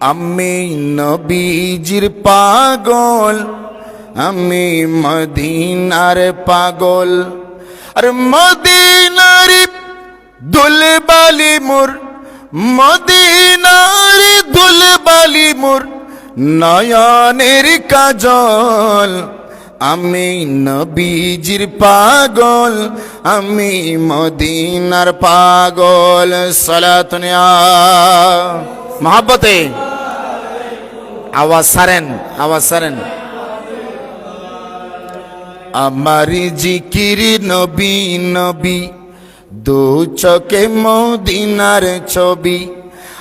আমি নবীজির পাগল, আমি মদিনার পাগল। আর মদিনার দুলবালি মোর, মদিনার দুলবালি মোর নয়নের কাজল। আমি নবীজির পাগল, আমি মদিনার পাগল। সালাতনিয়া মহাব্বতে। আওয়াজ সারেন আওয়াজ সারেন। আমার জিকির নবী নবী, দু চকে মদিনার ছবি।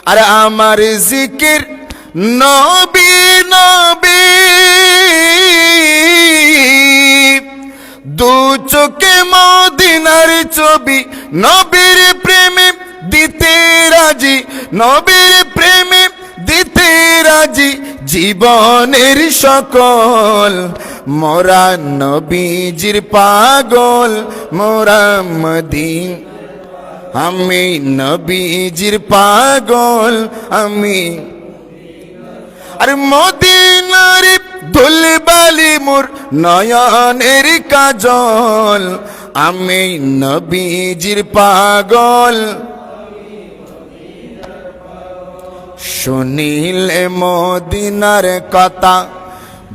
আর আমার জিকির নবী নবী, দু চোখে মদিনার ছবি। নবীর প্রেমে দিতে রাজি, নবীর প্রেমে দিতে রাজি জীবনের সকল, মোরা নবীজির পাগল, মোরা মদিন, আমি নবীজির পাগল, আমি আর মদিনার দুলবালি মোর নয়নের কাজল, আমি নবীজির পাগল। শুনিলে মদিনার কথা,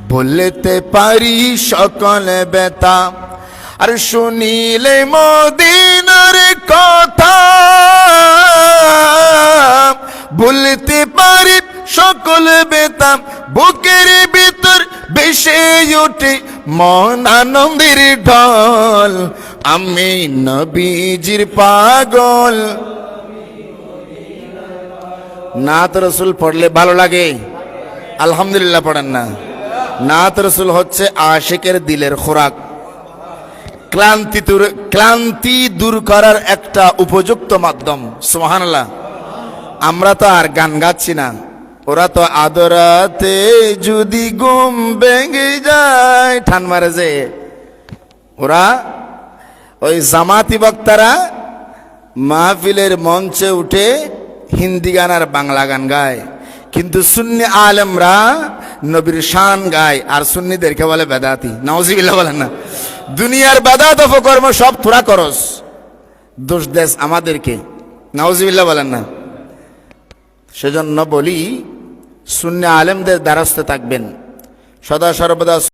বলতে পারি সকল বেতা আর শুনিলে মদিনার কথা, বলতে পারি সকল বেতা বুকের ভিতর বেশে ওঠে মন আনন্দের ঢল। আমি নবীজির পাগল। নাত রসুল পড়লে ভালো লাগে। আলহামদুলিল্লাহ পড়েন না। নাত রসুল হচ্ছে আশেকের দিলের খোরাক। ক্লান্তি ক্লান্তি দূর করার একটা উপযুক্ত মাধ্যম সোহানাল্লাহ আমরা তো আর গান গাচ্ছি না। ওরা তো আদরাতে যদি ঘুম ভেঙে যায়, ঠান মারে যে। ওরা ওই জামাতি বক্তারা মাহফিলের মঞ্চে উঠে হিন্দি গান আর বাংলা গান গায়। কিন্তু সুন্নি আলেমরা নবীর শান গায়, আর সুন্নিদেরকে বলে বেদাতি। নওজিবিল্লা বলেন না। দুনিয়ার বেদাত অপকর্ম সব তোরা করস। দোষ দেশ আমাদেরকে। নওজিবিল্লা বলেন না। সেজন্য বলি শূন্য আলেমদের দ্বারস্থ থাকবেন। সদা সর্বদা